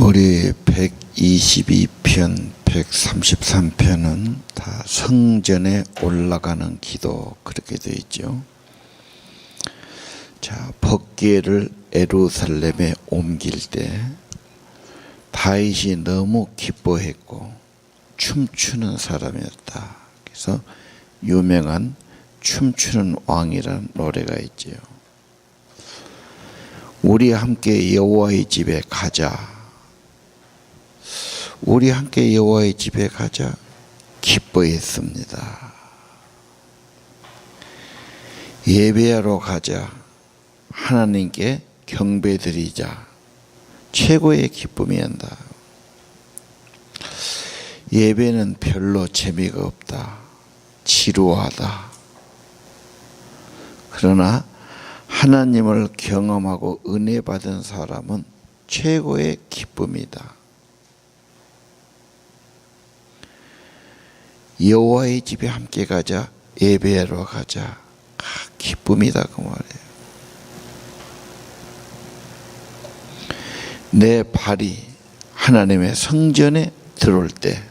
우리 122편, 133편은 다 성전에 올라가는 기도 그렇게 되어 있죠. 자, 법궤를 에루살렘에 옮길 때 다윗이 너무 기뻐했고 춤추는 사람이었다. 그래서 유명한 춤추는 왕이라는 노래가 있지요. 우리 함께 여호와의 집에 가자. 우리 함께 여호와의 집에 가자 기뻐했습니다. 예배하러 가자. 하나님께 경배드리자. 최고의 기쁨이었다. 예배는 별로 재미가 없다. 지루하다. 그러나 하나님을 경험하고 은혜 받은 사람은 최고의 기쁨이다. 여호와의 집에 함께 가자 예배하러 가자 아, 기쁨이다 그 말이에요. 내 발이 하나님의 성전에 들어올 때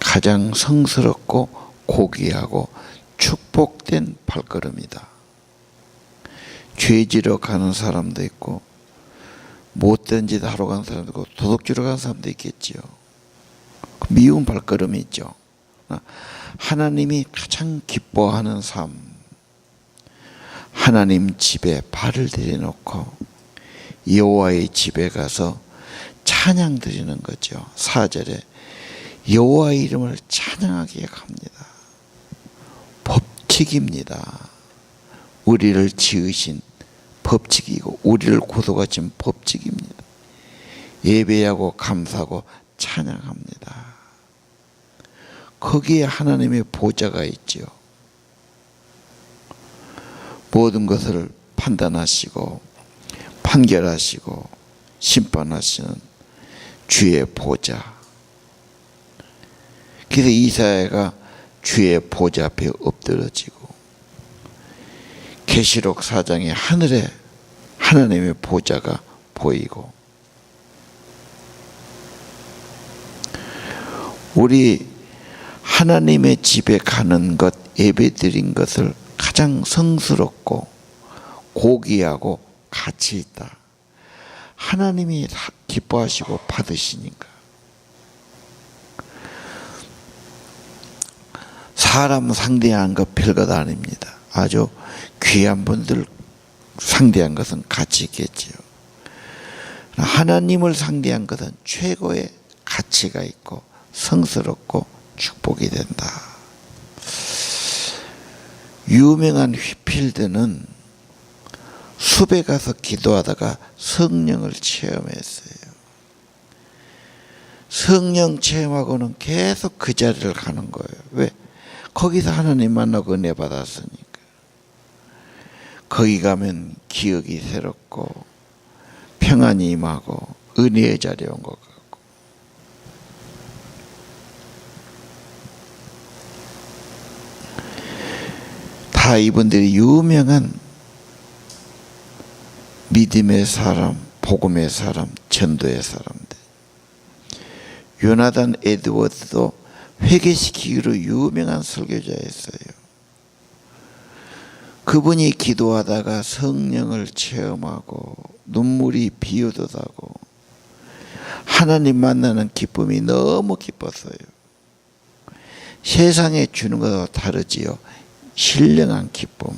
가장 성스럽고 고귀하고 축복된 발걸음이다. 죄지러 가는 사람도 있고 못된 짓 하러 가는 사람도 있고 도둑질러 가는 사람도 있겠지요. 그 미운 발걸음이 있죠. 하나님이 가장 기뻐하는 삶. 하나님 집에 발을 들여놓고 여호와의 집에 가서 찬양 드리는 거죠. 4절에 여호와의 이름을 찬양하기에 갑니다. 법칙입니다. 우리를 지으신 법칙이고 우리를 고도가진 법칙입니다. 예배하고 감사하고 찬양합니다. 거기에 하나님의 보좌가 있죠. 모든 것을 판단하시고 판결하시고 심판하시는 주의 보좌. 그래서 이사야가 주의 보좌 앞에 엎드러지고 계시록 4장에 하늘에 하나님의 보좌가 보이고 우리 하나님의 집에 가는 것 예배 드린 것을 가장 성스럽고 고귀하고 가치 있다. 하나님이 기뻐하시고 받으시니까. 사람 상대한 것 별것 아닙니다. 아주 귀한 분들 상대한 것은 가치 있겠지요. 하나님을 상대한 것은 최고의 가치가 있고 성스럽고 축복이 된다. 유명한 휘필드는 숲에 가서 기도하다가 성령을 체험했어요. 성령 체험하고는 계속 그 자리를 가는 거예요. 왜? 거기서 하나님 만나고 은혜 받았으니까. 거기 가면 기억이 새롭고 평안이 임하고 은혜의 자리에 온 것 같고 다 이분들이 유명한 믿음의 사람, 복음의 사람, 전도의 사람들. 요나단 에드워드도 회개시키기로 유명한 설교자였어요. 그분이 기도하다가 성령을 체험하고 눈물이 비오듯하고 하나님 만나는 기쁨이 너무 기뻤어요. 세상에 주는 것과 다르지요. 신령한 기쁨.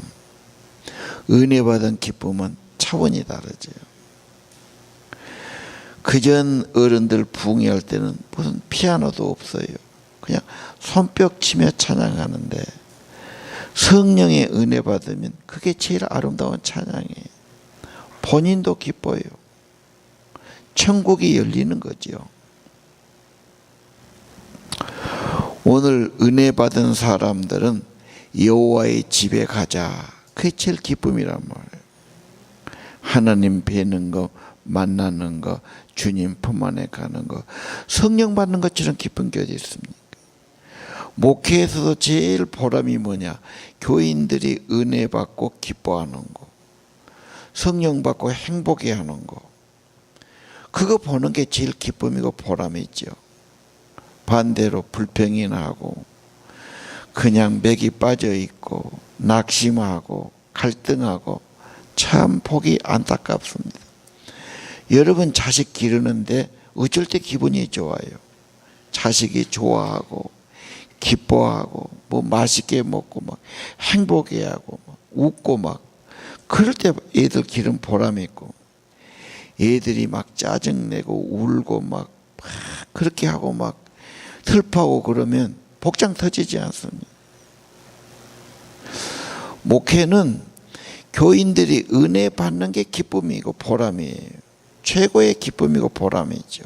은혜 받은 기쁨은 차원이 다르지요. 그전 어른들 부흥할 때는 무슨 피아노도 없어요. 그냥 손뼉 치며 찬양하는데 성령의 은혜 받으면 그게 제일 아름다운 찬양이에요. 본인도 기뻐요. 천국이 열리는 거죠. 오늘 은혜 받은 사람들은 여호와의 집에 가자. 그게 제일 기쁨이란 말이에요. 하나님 뵈는 거, 만나는 거, 주님 품 안에 가는 거, 성령 받는 것처럼 기쁜 게 어디 있습니까? 목회에서도 제일 보람이 뭐냐? 교인들이 은혜 받고 기뻐하는 거. 성령 받고 행복해 하는 거. 그거 보는 게 제일 기쁨이고 보람이죠. 반대로 불평이나 하고 그냥 맥이 빠져 있고 낙심하고 갈등하고 참 보기 안타깝습니다. 여러분 자식 기르는데 어쩔 때 기분이 좋아요. 자식이 좋아하고 기뻐하고 뭐 맛있게 먹고 막 행복해하고 막 웃고 막 그럴 때 애들 기른 보람이 있고 애들이 막 짜증내고 울고 막, 막 그렇게 하고 막 슬퍼하고 그러면 복장 터지지 않습니다. 목회는 교인들이 은혜 받는 게 기쁨이고 보람이에요. 최고의 기쁨이고 보람이죠.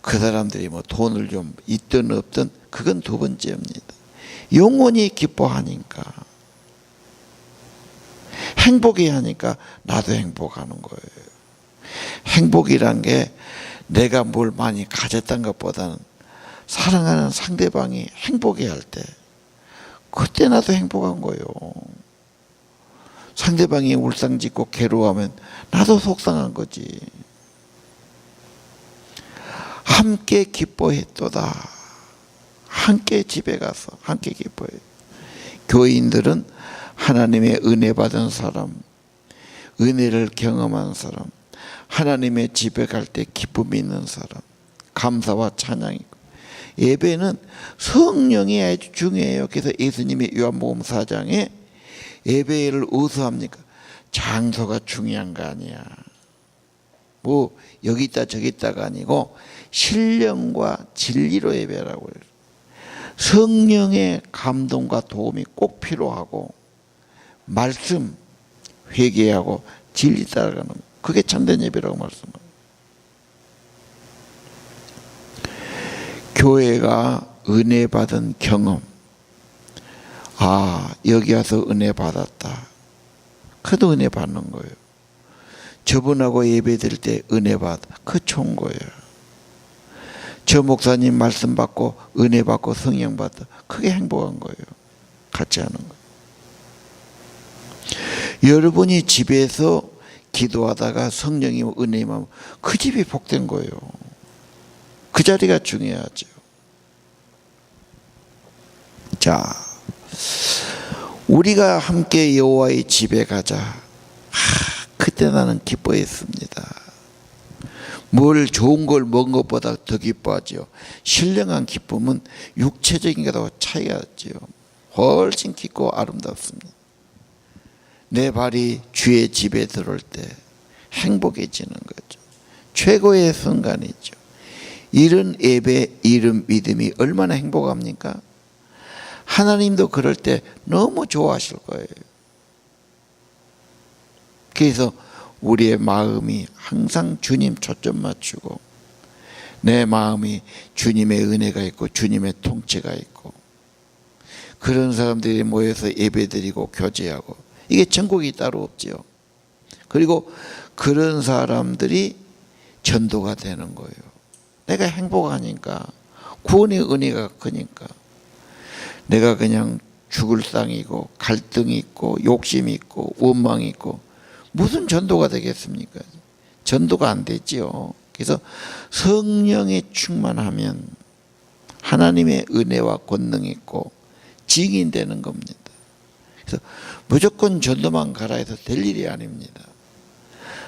그 사람들이 뭐 돈을 좀 있든 없든 그건 두 번째입니다. 영원히 기뻐하니까 행복해 하니까 나도 행복하는 거예요. 행복이란 게 내가 뭘 많이 가졌던 것보다는 사랑하는 상대방이 행복해 할 때 그때 나도 행복한 거예요. 상대방이 울상짓고 괴로워하면 나도 속상한 거지. 함께 기뻐했도다. 함께 집에 가서 함께 기뻐해. 교인들은 하나님의 은혜 받은 사람, 은혜를 경험한 사람, 하나님의 집에 갈 때 기쁨이 있는 사람, 감사와 찬양이고 예배는 성령이 아주 중요해요. 그래서 예수님이 요한복음 4장에 예배를 어디서 합니까? 장소가 중요한 거 아니야. 뭐 여기 있다 저기 있다가 아니고 신령과 진리로 예배라고 해요. 성령의 감동과 도움이 꼭 필요하고 말씀 회개하고 진리 따라가는 거. 그게 참된 예배라고 말씀합니다. 교회가 은혜 받은 경험. 아, 여기 와서 은혜 받았다. 그도 은혜 받는 거예요. 저분하고 예배 드릴 때 은혜 받, 그 좋은 거예요. 저 목사님 말씀 받고 은혜 받고 성령 받다. 그게 행복한 거예요. 같이 하는 거. 여러분이 집에서 기도하다가 성령이 은혜 임하면 그 집이 복된 거예요. 그 자리가 중요하죠. 자, 우리가 함께 여호와의 집에 가자. 하, 그때 나는 기뻐했습니다. 뭘 좋은 걸 먹은 것보다 더 기뻐하지요. 신령한 기쁨은 육체적인 것하고 차이가 있지요. 훨씬 깊고 아름답습니다. 내 발이 주의 집에 들어올 때 행복해지는 거죠. 최고의 순간이죠. 이런 예배, 이런 믿음이 얼마나 행복합니까? 하나님도 그럴 때 너무 좋아하실 거예요. 그래서 우리의 마음이 항상 주님 초점 맞추고 내 마음이 주님의 은혜가 있고 주님의 통치가 있고 그런 사람들이 모여서 예배드리고 교제하고 이게 천국이 따로 없지요. 그리고 그런 사람들이 전도가 되는 거예요. 내가 행복하니까 구원의 은혜가 크니까 내가 그냥 죽을 상이고 갈등이 있고 욕심이 있고 원망이 있고 무슨 전도가 되겠습니까? 전도가 안 되지요. 그래서 성령에 충만하면 하나님의 은혜와 권능이 있고 증인 되는 겁니다. 그래서 무조건 전도만 가라 해서 될 일이 아닙니다.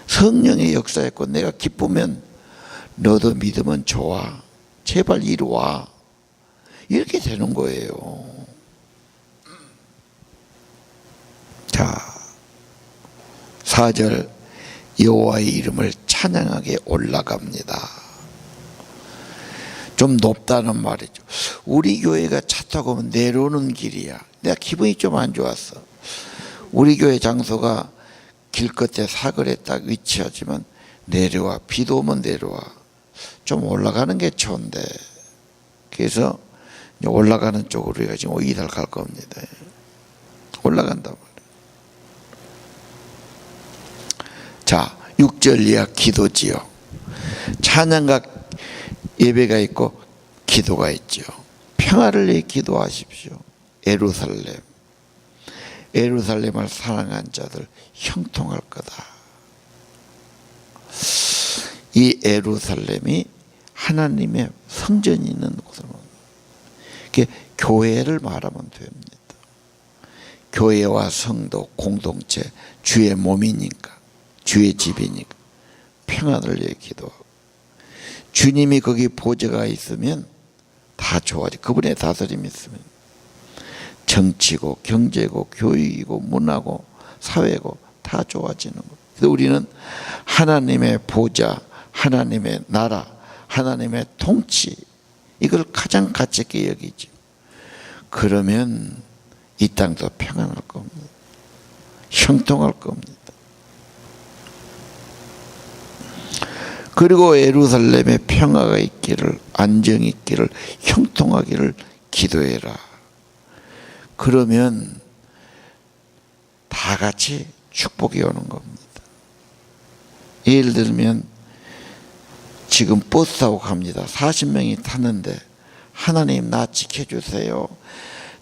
성령의 역사였고 내가 기쁘면 너도 믿으면 좋아. 제발 이리 와. 이렇게 되는 거예요. 자, 4절 여호와의 이름을 찬양하게 올라갑니다. 좀 높다는 말이죠. 우리 교회가 차 타고 내려오는 길이야. 내가 기분이 좀 안 좋았어. 우리 교회 장소가 길 끝에 사거리에 딱 위치하지만 내려와. 비도 오면 내려와. 좀 올라가는 게 좋은데. 그래서 올라가는 쪽으로 우리가 지금 이달 갈 겁니다. 올라간다 말이야. 자, 6절 이하 기도지요. 찬양과 예배가 있고 기도가 있죠. 평화를 위해 기도하십시오. 에루살렘. 에루살렘을 사랑한 자들 형통할 거다. 이 에루살렘이 하나님의 성전이 있는 곳으로 이게 교회를 말하면 됩니다. 교회와 성도 공동체 주의 몸이니까 주의 집이니까 평안을 기도하고 주님이 거기 보좌가 있으면 다 좋아지 그분의 다스림이 있으면 정치고 경제고 교육이고 문화고 사회고 다 좋아지는 거. 그래서 우리는 하나님의 보좌, 하나님의 나라, 하나님의 통치 이걸 가장 가치 있게 여기죠. 그러면 이 땅도 평안할 겁니다. 형통할 겁니다. 그리고 예루살렘에 평화가 있기를 안정이 있기를 형통하기를 기도해라. 그러면 다 같이 축복이 오는 겁니다. 예를 들면 지금 버스 타고 갑니다. 40명이 탔는데 하나님 나 지켜주세요.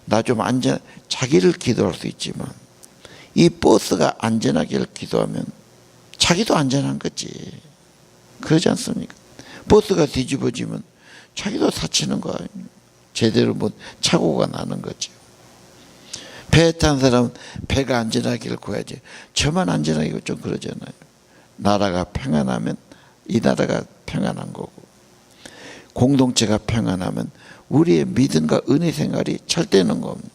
나 좀 안전 자기를 기도할 수 있지만 이 버스가 안전하기를 기도하면 자기도 안전한 거지. 그러지 않습니까? 버스가 뒤집어지면 자기도 다치는 거 아닙니까? 제대로 뭐 착오가 나는 거죠. 배에 탄 사람은 배가 안전하기를 구해야지. 저만 안전하기가 좀 그러잖아요. 나라가 평안하면 이 나라가 평안한 거고 공동체가 평안하면 우리의 믿음과 은혜 생활이 잘 되는 겁니다.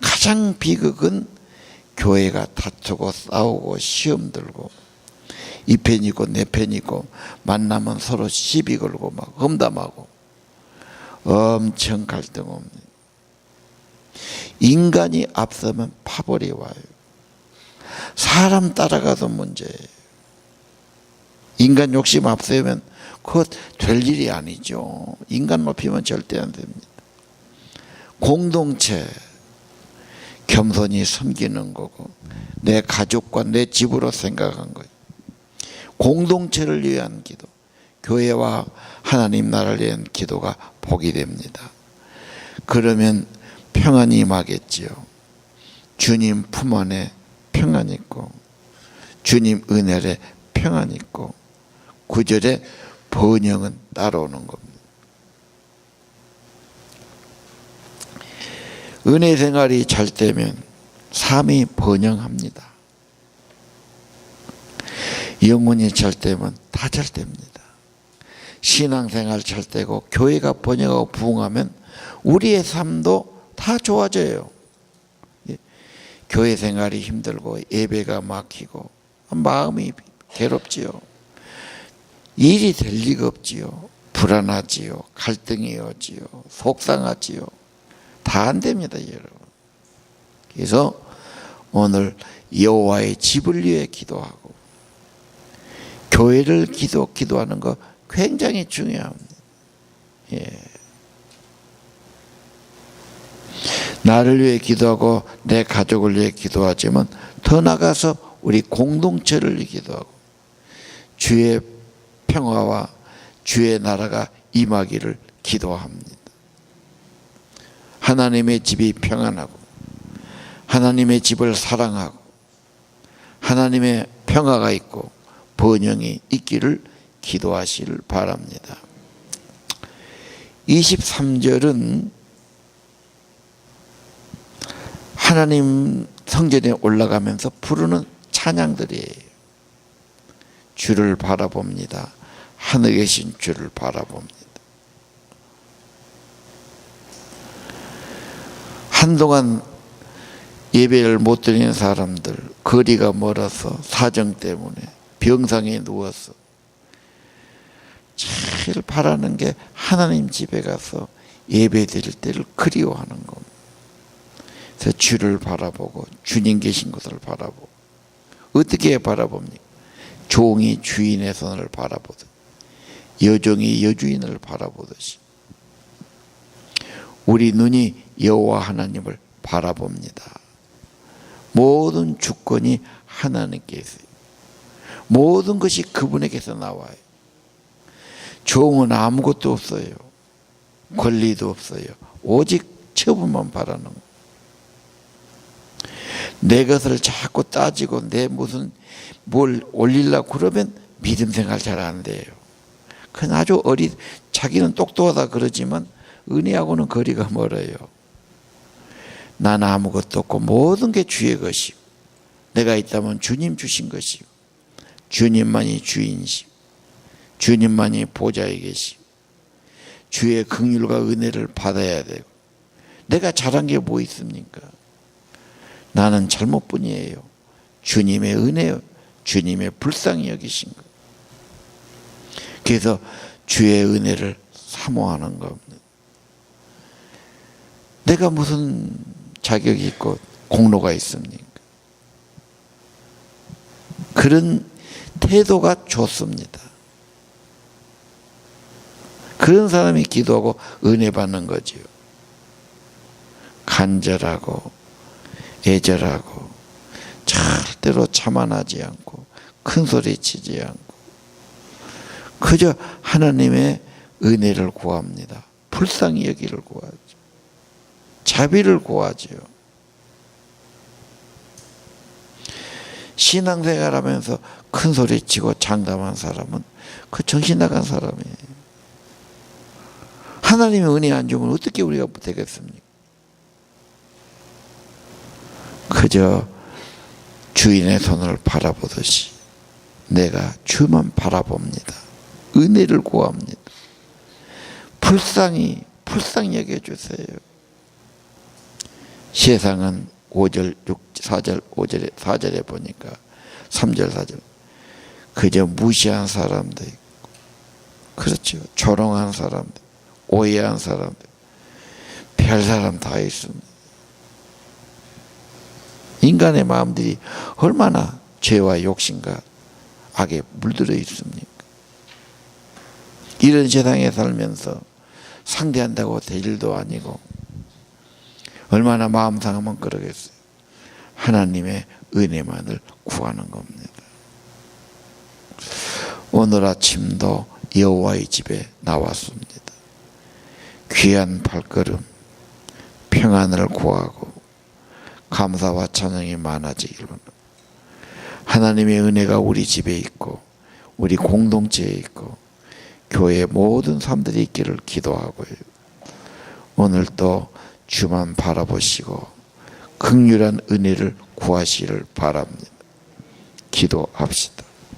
가장 비극은 교회가 다투고 싸우고 시험 들고 이 편이고 내 편이고 만나면 서로 시비 걸고 막 험담하고 엄청 갈등 옵니다. 인간이 앞서면 파벌이 와요. 사람 따라가도 문제예요. 인간 욕심 앞세우면 그것 될 일이 아니죠. 인간 높이면 절대 안 됩니다. 공동체 겸손히 섬기는 거고 내 가족과 내 집으로 생각한 거예요. 공동체를 위한 기도, 교회와 하나님 나라를 위한 기도가 복이 됩니다. 그러면 평안이 임하겠지요. 주님 품 안에 평안 있고 주님 은혜에 평안 있고 구절에 번영은 따라오는 겁니다. 은혜 생활이 잘 되면 삶이 번영합니다. 영혼이 잘 되면 다 잘 됩니다. 신앙생활 잘 되고 교회가 번영하고 부흥하면 우리의 삶도 다 좋아져요. 예. 교회 생활이 힘들고 예배가 막히고 마음이 괴롭지요. 일이 될 리가 없지요. 불안하지요. 갈등이 오지요. 속상하지요. 다 안 됩니다, 여러분. 그래서 오늘 여호와의 집을 위해 기도하고 교회를 기도 기도하는 거 굉장히 중요합니다. 예. 나를 위해 기도하고 내 가족을 위해 기도하지만 더 나가서 우리 공동체를 위해 기도하고 주의 평화와 주의 나라가 임하기를 기도합니다. 하나님의 집이 평안하고 하나님의 집을 사랑하고 하나님의 평화가 있고 번영이 있기를 기도하시를 바랍니다. 23절은 하나님 성전에 올라가면서 부르는 찬양들이에요. 주를 바라봅니다. 하늘에 계신 주를 바라봅니다. 한동안 예배를 못 드리는 사람들, 거리가 멀어서 사정 때문에 병상에 누워서 제일 바라는 게 하나님 집에 가서 예배 드릴 때를 그리워하는 겁니다. 그래서 주를 바라보고 주님 계신 것을 바라보고 어떻게 바라봅니까? 종이 주인의 손을 바라보듯 여종이 여주인을 바라보듯이 우리 눈이 여호와 하나님을 바라봅니다. 모든 주권이 하나님께 있어요. 모든 것이 그분에게서 나와요. 종은 아무것도 없어요. 권리도 없어요. 오직 처분만 바라는 거. 내 것을 자꾸 따지고 내 무슨 뭘 올리려고 그러면 믿음 생활 잘 안 돼요. 그건 아주 어리, 자기는 똑똑하다 그러지만 은혜하고는 거리가 멀어요. 나는 아무것도 없고 모든 게 주의 것이고 내가 있다면 주님 주신 것이고 주님만이 주인이시고 주님만이 보좌에 계시고 주의 긍휼과 은혜를 받아야 되고 내가 잘한 게 뭐 있습니까? 나는 잘못뿐이에요. 주님의 은혜, 주님의 불쌍히 여기신 것. 그래서 주의 은혜를 사모하는 겁니다. 내가 무슨 자격이 있고 공로가 있습니까? 그런 태도가 좋습니다. 그런 사람이 기도하고 은혜 받는 거지요. 간절하고 애절하고 절대로 자만하지 않고 큰 소리 치지 않고 그저 하나님의 은혜를 구합니다. 불쌍히 여기를 구하죠. 자비를 구하지요. 신앙생활 하면서 큰 소리 치고 장담한 사람은 그 정신 나간 사람이에요. 하나님의 은혜 안 주면 어떻게 우리가 되겠습니까? 그저 주인의 손을 바라보듯이 내가 주만 바라봅니다. 은혜를 구합니다. 불쌍히 불쌍히 여겨 주세요. 세상은 5절, 6, 4절, 5절에, 4절에 보니까 3절, 4절. 그저 무시한 사람도 있고, 그렇죠. 조롱한 사람도, 오해한 사람도, 별 사람 다 있습니다. 인간의 마음들이 얼마나 죄와 욕심과 악에 물들어 있습니까? 이런 세상에 살면서 상대한다고 될 일도 아니고 얼마나 마음 상하면 그러겠어요. 하나님의 은혜만을 구하는 겁니다. 오늘 아침도 여호와의 집에 나왔습니다. 귀한 발걸음, 평안을 구하고 감사와 찬양이 많아지기를 하나님의 은혜가 우리 집에 있고 우리 공동체에 있고 교회 모든 사람들이 있기를 기도하고요. 오늘 또 주만 바라보시고 극률한 은혜를 구하시기를 바랍니다. 기도합시다.